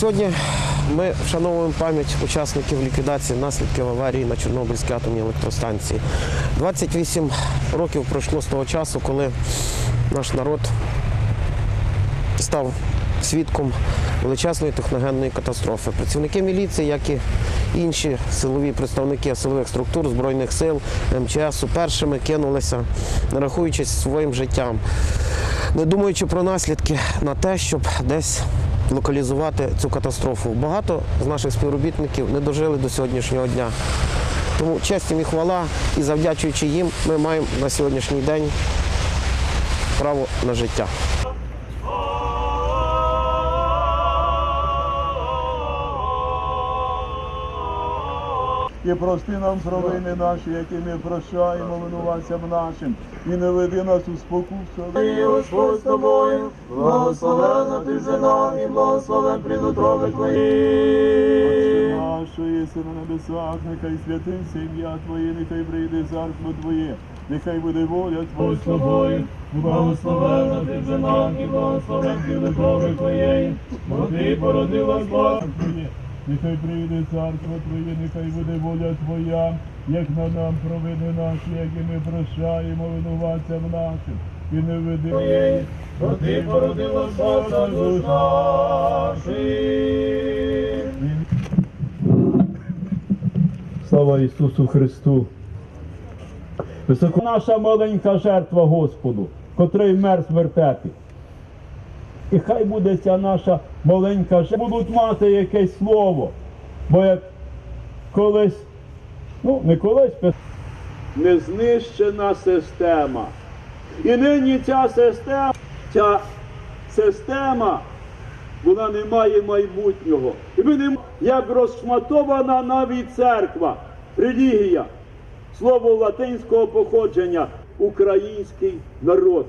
Сьогодні ми вшановуємо пам'ять учасників ліквідації наслідків аварії на Чорнобильській атомній електростанції. 28 років пройшло з того часу, коли наш народ став свідком величезної техногенної катастрофи. Працівники міліції, як і інші силові представники силових структур Збройних сил, МЧС, першими кинулися, не рахуючись своїм життям, не думаючи про наслідки на те, щоб десь локалізувати цю катастрофу. Багато з наших співробітників не дожили до сьогоднішнього дня. Тому честь їм і хвала, і завдячуючи їм, ми маємо на сьогоднішній день право на життя. І прости нам провини наші, які ми прощаємо винуватцям нашим, і не веди нас у спокусу. І Господь з тобою, благословена ти жена, і благословен плідотрови твої. Нашу єси на небесах, нехай святиться ім'я Твоє, нехай прийде царство Твоє, нехай буде воля Твоя Господь з тобою, благословена ти жена, і благословен плідотрови твоєї, бо ти породила зла. Твоє. Нехай прийде царство Твоє, нехай буде воля Твоя, як на нам провини наші, які ми прощаємо винуватцям нашим, і не веди. Бо ти породила Спаса душ наших. Слава Ісусу Христу! Високо наша маленька жертва Господу, котрий мер вертепі. І хай буде ця наша маленька жертва, будуть мати якесь слово. Бо як колись, ну не колись, пис- не знищена система. І нині ця система, ця система вона не має майбутнього. І ми не як розшматована навіть церква, релігія, слово латинського походження, український народ.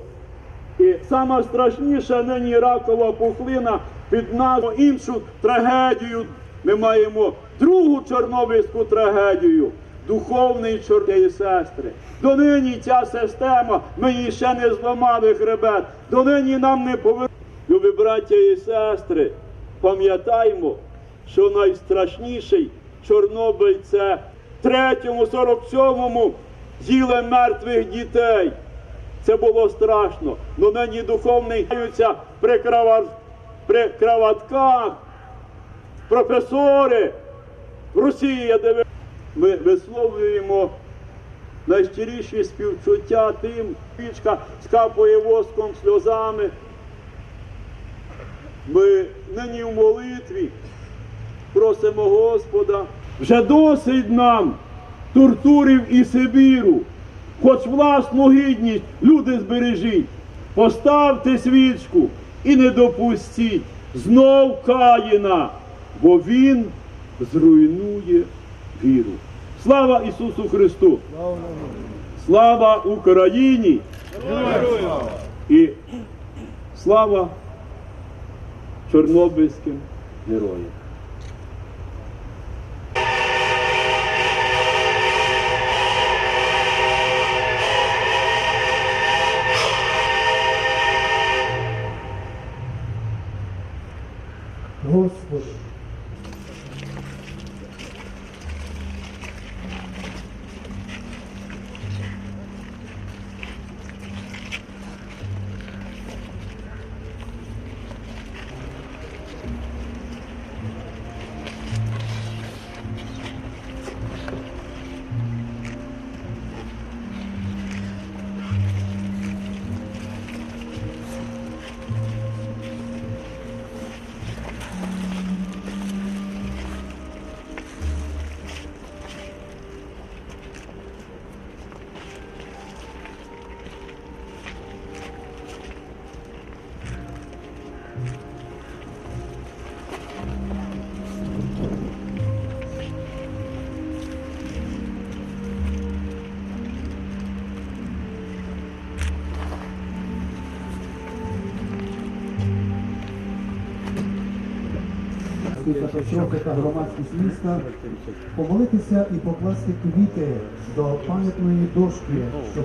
І сама страшніша нині ракова пухлина під назву іншу трагедію. Ми маємо другу чорнобильську трагедію. Духовний чорти і сестри. Донині ця система, ми її ще не зламали хребет. Донині нам не повинно. Любі браття і сестри, пам'ятаймо, що найстрашніший Чорнобиль це в третьому, 47-му з'їли мертвих дітей. Це було страшно. Но нині духовний при, крава... при краватках, професори в Росії, я диви- ми висловлюємо найщиріші співчуття тим, пічка скапує воском сльозами. Ми нині в молитві просимо Господа. Вже досить нам тортурів і Сибіру. Хоч власну гідність, люди збережіть, поставте свічку і не допустіть знов Каїна, бо він зруйнує віру. Слава Ісусу Христу! Слава Україні! І слава чорнобильським героям! luz, Guru. Господи, катастрофи та громадськість міста, помолитися і покласти квіти до пам'ятної дошки, що.